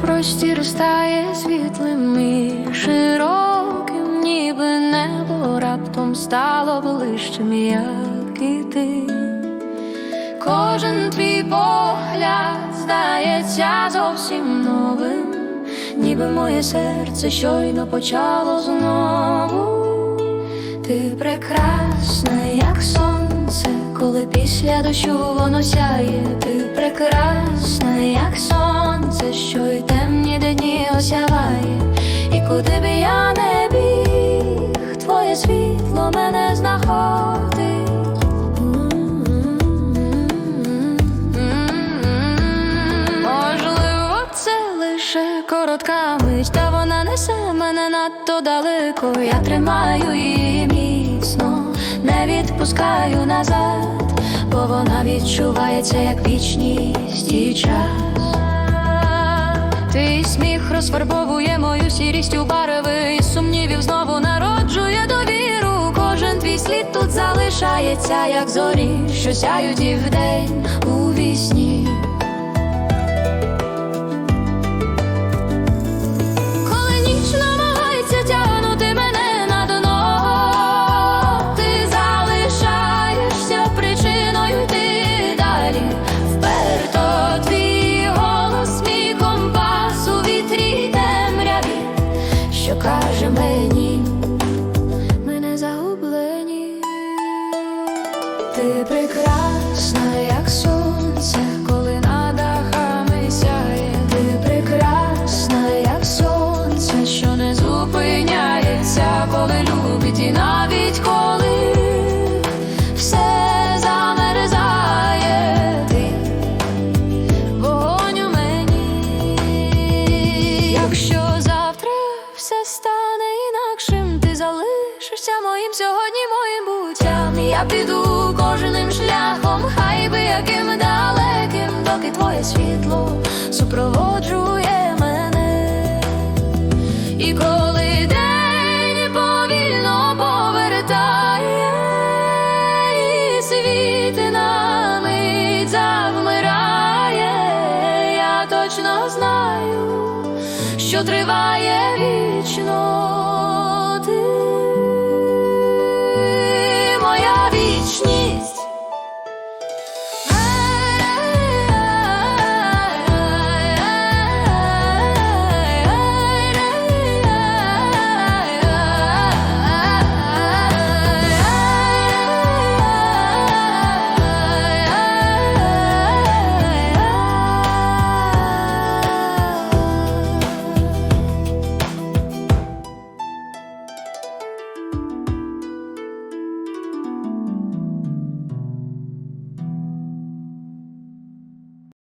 простір стає світлим і широким, ніби небо раптом стало ближчим, як і ти. Кожен твій погляд здається зовсім новим, ніби моє серце щойно почало знову. Ти прекрасна, як сонце, коли після дощу воно сяє, ти прекрасна, як сонце, що й темні дні осяває, і куди б я не біг, твоє світло мене знаходить. Можливо, це лише коротка мить, та вона несе мене надто далеко. Я тримаю її міцно, не відпускаю назад, бо вона відчувається як вічність і час. Твій сміх розфарбовує мою сірість у барви і сумнівів знову народжує довіру. Кожен твій слід тут залишається, як зорі, що сяють і вдень каже мені, ми не загублені. Ти прекрасна, як сонце, моїм сьогодні, моїм буттям. Я піду кожним шляхом, хай би яким далеким, доки твоє світло супроводжує мене. І коли день повільно повертає, і світ на мить завмирає, я точно знаю, що триває вічно.